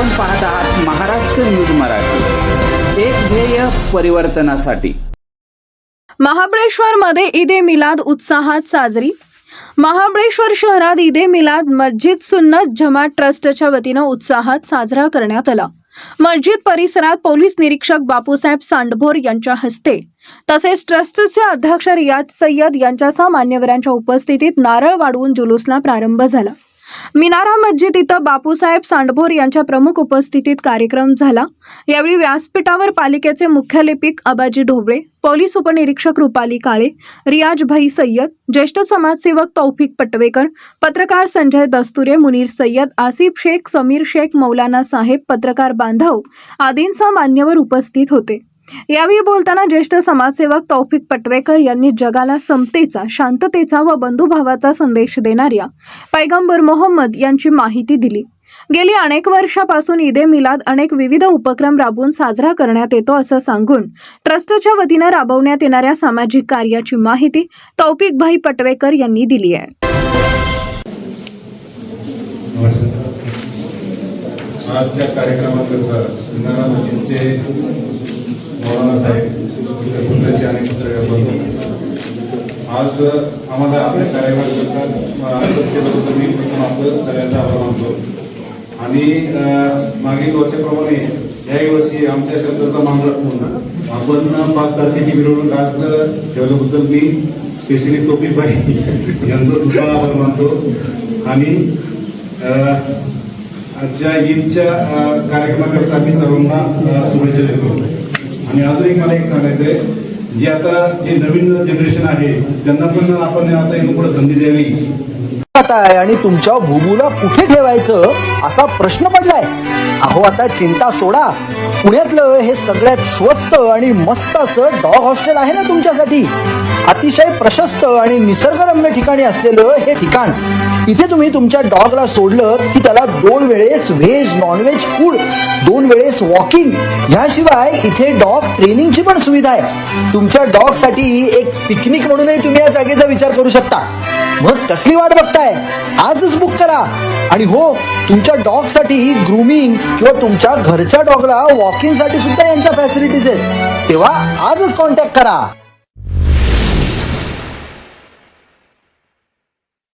आपण पाहत आहात महाराष्ट्र न्यूज मराठी. एक ध्येय परिवर्तनासाठी. महाबळेश्वरमध्ये ईद ए मिलाद उत्साहात साजरी. महाबळेश्वर शहरात ईद ए मिलाद मस्जिद सुन्नत जमात ट्रस्टच्या वतीनं उत्साहात साजरा करण्यात आला. मस्जिद परिसरात पोलीस निरीक्षक बापूसाहेब सांडभोर यांच्या हस्ते. तसेच ट्रस्टचे अध्यक्ष रियाज सय्यद यांच्यासह मान्यवरांच्या उपस्थितीत नारळ वाढवून जुलूसला प्रारंभ झाला. मिनारा मस्जिद इथं बापूसाहेब सांडभोर यांच्या प्रमुख उपस्थितीत कार्यक्रम झाला. यावेळी व्यासपीठावर पालिकेचे मुख्यलिपिक अबाजी ढोबळे पोलीस उपनिरीक्षक रुपाली काळे रियाज भाई सय्यद ज्येष्ठ समाजसेवक तौफिक पटवेकर पत्रकार संजय दस्तुरे मुनीर सय्यद आसिफ शेख समीर शेख मौलाना साहेब पत्रकार बांधव आदींसह मान्यवर उपस्थित होते. यावेळी बोलताना ज्येष्ठ समाजसेवक तौफिक पटवेकर यांनी जगाला समतेचा शांततेचा व बंधुभावाचा संदेश देणाऱ्या पैगंबर मोहम्मद यांची माहिती दिली. गेली अनेक वर्षापासून ईद ए मिलाद अनेक विविध उपक्रम राबवून साजरा करण्यात येतो असं सांगून ट्रस्टच्या वतीनं राबवण्यात येणाऱ्या सामाजिक कार्याची माहिती तौफिकभाई पटवेकर यांनी दिली आहे. आजच्या कार्यक्रमाकरता मौलाना साहेब अनेक आज आम्हाला आपल्या कार्यक्रमाकरता मी प्रथम आपलं सगळ्यांचा आभार मानतो. आणि मागील वर्षाप्रमाणे याही वर्षी आमच्या शब्दाचा मान राखून आपण पाच तारखेची मिरवणूक आज ठेवल्याबद्दल मी स्पेशली तोपीबाई यांचा सुद्धा आभार मानतो. आणि आजच्या ईदच्या कार्यक्रमाकरता मी सर्वांना शुभेच्छा देतो. आणि अजून एक मला एक सांगायचं आहे. जे आता जे नवीन जनरेशन आहे त्यांना पण आपण आता इथून पुढे संधी द्यावी. आहे आणि तुमच्या भुबूला कुठे ठेवायचं असा प्रश्न पडलाय. अहो आता चिंता सोडा. पुण्यातलं हे सगळ्यात स्वस्त आणि मस्त असं डॉग हॉस्टेल आहे ना तुमच्यासाठी? अतिशय प्रशस्त आणि निसर्गरम्य ठिकाणी असलेलं हे ठिकाण. इथे तुम्ही तुमच्या डॉगला सोडलं की त्याला दोन वेळेस व्हेज नॉनव्हेज फूड दोन वेळेस वॉकिंग याशिवाय इथे डॉग ट्रेनिंगची पण सुविधा आहे. तुमच्या डॉगसाठी एक पिकनिक म्हणूनही तुम्ही या जागेचा विचार करू शकता. मग कसली वाट बघताय? आजच बुक करा. आणि हो तुमच्या डॉगसाठी ग्रुमिंग किंवा तुमच्या घरच्या डॉगला वॉकिंगसाठी सुद्धा यांच्या फॅसिलिटीज आहेत. तेव्हा आजच कॉन्टॅक्ट करा.